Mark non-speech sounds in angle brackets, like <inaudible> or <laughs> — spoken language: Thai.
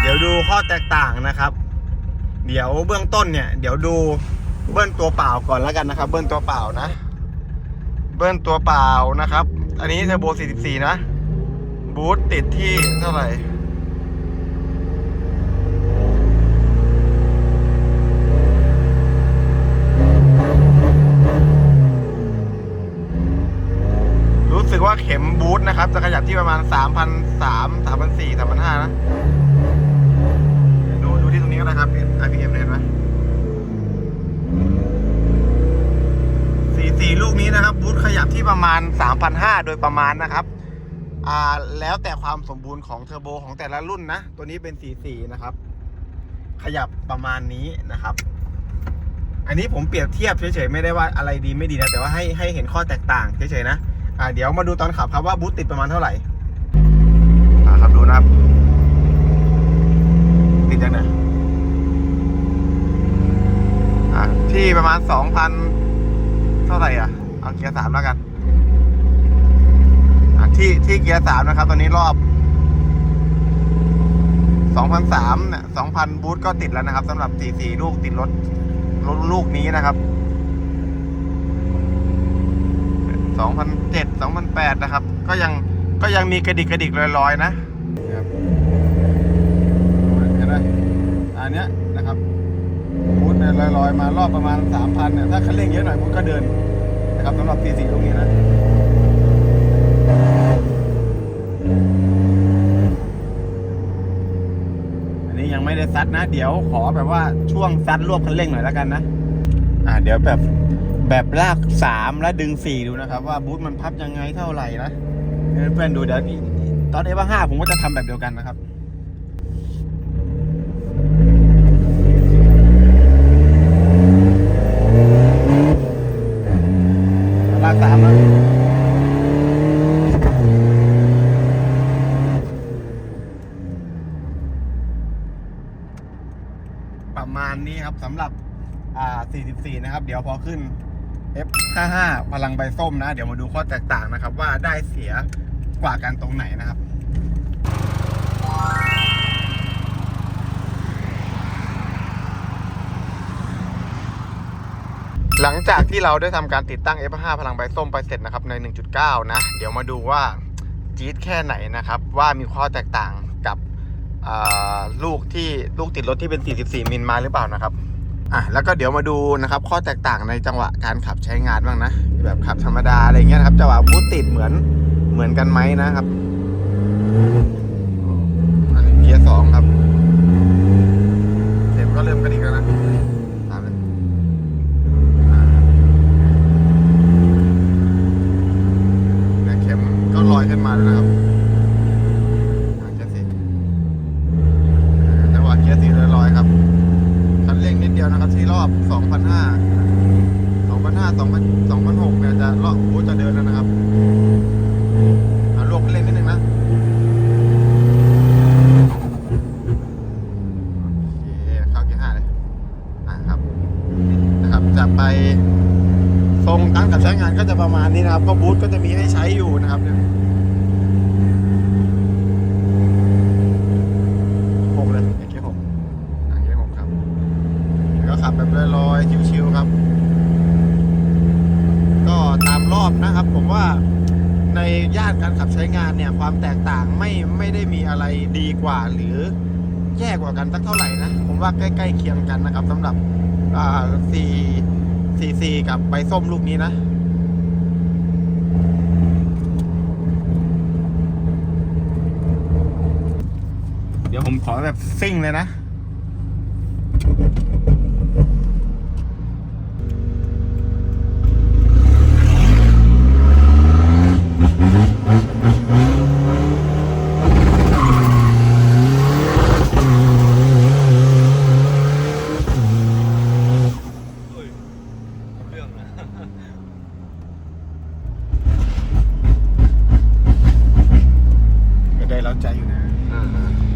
เดี๋ยวดูข้อแตกต่างนะครับ เดี๋ยวเบื้องต้นเนี่ย เดี๋ยวดูเบิ้ลตัวเปล่าก่อนแล้วกันนะครับ เบิ้ลตัวเปล่านะ เบิ้ลตัวเปล่านะครับ อันนี้เทอร์โบ 44 นะ บูทติดที่เท่าไหร่รู้สึกว่าเข็มบูทนะครับ จะขยับที่ประมาณ3,300 3,400 3,500นะ นี้ก็ได้ครับ RPM เห็นไหมสี่สี่ลูกนี้นะครับบูทขยับที่ประมาณ 3,500 โดยประมาณนะครับ อ่า แล้วแต่ความสมบูรณ์ของเทอร์โบของแต่ละรุ่นนะ ตัวนี้เป็น44นะครับ ขยับประมาณนี้นะครับ อันนี้ผมเปรียบเทียบเฉยๆ ไม่ได้ว่าอะไรดีไม่ดีนะ แต่ว่าให้ให้เห็นข้อแตกต่างเฉยๆนะ อ่า เดี๋ยวมาดูตอนขับครับว่าบูทติดประมาณเท่าไหร่ อ่าครับดูนะครับติดยังไงอ่า ที่ ประมาณสองพันเท่าไหร่อะ เอาเกียร์สามแล้วกันที่ที่เกียร์สามนะครับ ตอนนี้รอบสองพันสามเนี่ยสองพันบูทก็ติดแล้วนะครับสำหรับสี่สี่ลูกติดรถรถลูกนี้นะครับสองพันเจ็ดสองพันแปดนะครับ ก็ยังก็ยังมีกระดิกกระดิกลอยๆ นะนะครับเห็นไหมอันเนี้ยนะครับ อยมารอบประมาณ 3,000เนี่ยถ้าคันเร่งเยอะหน่อยบูทก็เดินนะครับสำหรับ44ตรงนี้นะอันนี้ยังไม่ได้ซัดนะ เดี๋ยวขอแบบว่าช่วงซัดรวบคันเร่งหน่อยแล้วกันนะ อ่าเดี๋ยวแบบแบบลากสามแล้วดึงสี่ดูนะครับ ว่าบูทมันพับยังไงเท่าไหร่นะเพื่อนๆดูเดี๋ยวตอนเอฟห้าผมก็จะทำแบบเดียวกันนะครับ ลากสามแล้ว ประมาณนี้ครับสำหรับอ่า44 นะครับ เดี๋ยวพอขึ้น F55 พลังใบส้มนะ เดี๋ยวมาดูข้อแตกต่างนะครับ ว่าได้เสียกว่ากันตรงไหนนะครับหลังจากที่เราได้ทำการติดตั้ง F5 พลังใบส้มไปเสร็จนะครับใน 1.9 นะ เดี๋ยวมาดูว่าจี๊ดแค่ไหนนะครับ ว่ามีข้อแตกต่าง ลูกที่ลูกติดรถที่เป็น 44 มิลมาหรือเปล่านะครับอะแล้วก็เดี๋ยวมาดูนะครับข้อแตกต่างในจังหวะการขับใช้งานบ้างนะแบบขับธรรมดาอะไรเงี้ยครับจังหวะบูตติดเหมือนเหมือนกันไหมนะครับอันนี้เกียร์สองครับเข็มก็เริ่มกระดิกแล้วนะตามเลย เนี่ยเข็มก็ลอยขึ้นมาแล้วนะครับอ่าเกียร์สี่อ่าจังหวะเกียร์สี่ลอยๆครับ คันเร่งนิดเดียวนะครับ ที่รอบ 2,500 2,500 2,000 2,600เนี่ยจะรอบโอ้จะเดินแล้วนะครับอ่ารวบคันเร่งนิดนึงนะโอเคเข้าเกียร์ห้าเลยอ่าครับนะครับจะไปทรงการขับใช้งานก็จะประมาณนี้นะครับก็บูธก็จะมีให้ใช้อยู่นะครับเนี่ยหกเลยเกียร์หกอะเกียร์หกครับแล้วก็ขับแบบลอยๆชิวๆครับ ก็ตามร อบนะครับ ผมว่าในย่านการขับใช้งานเนี่ยความแตกต่างไม่ไม่ได้มีอะไรดีกว่า หรือแย่กว่ากันสักเท่าไหร่นะผมว่าใกล้ๆเคียงกันนะครับสำหรับอ่าสี่ CC กับใบส้มลูกนี้นะเดี๋ยวผมขอแบบซิ่งเลยนะ 보였나? <laughs>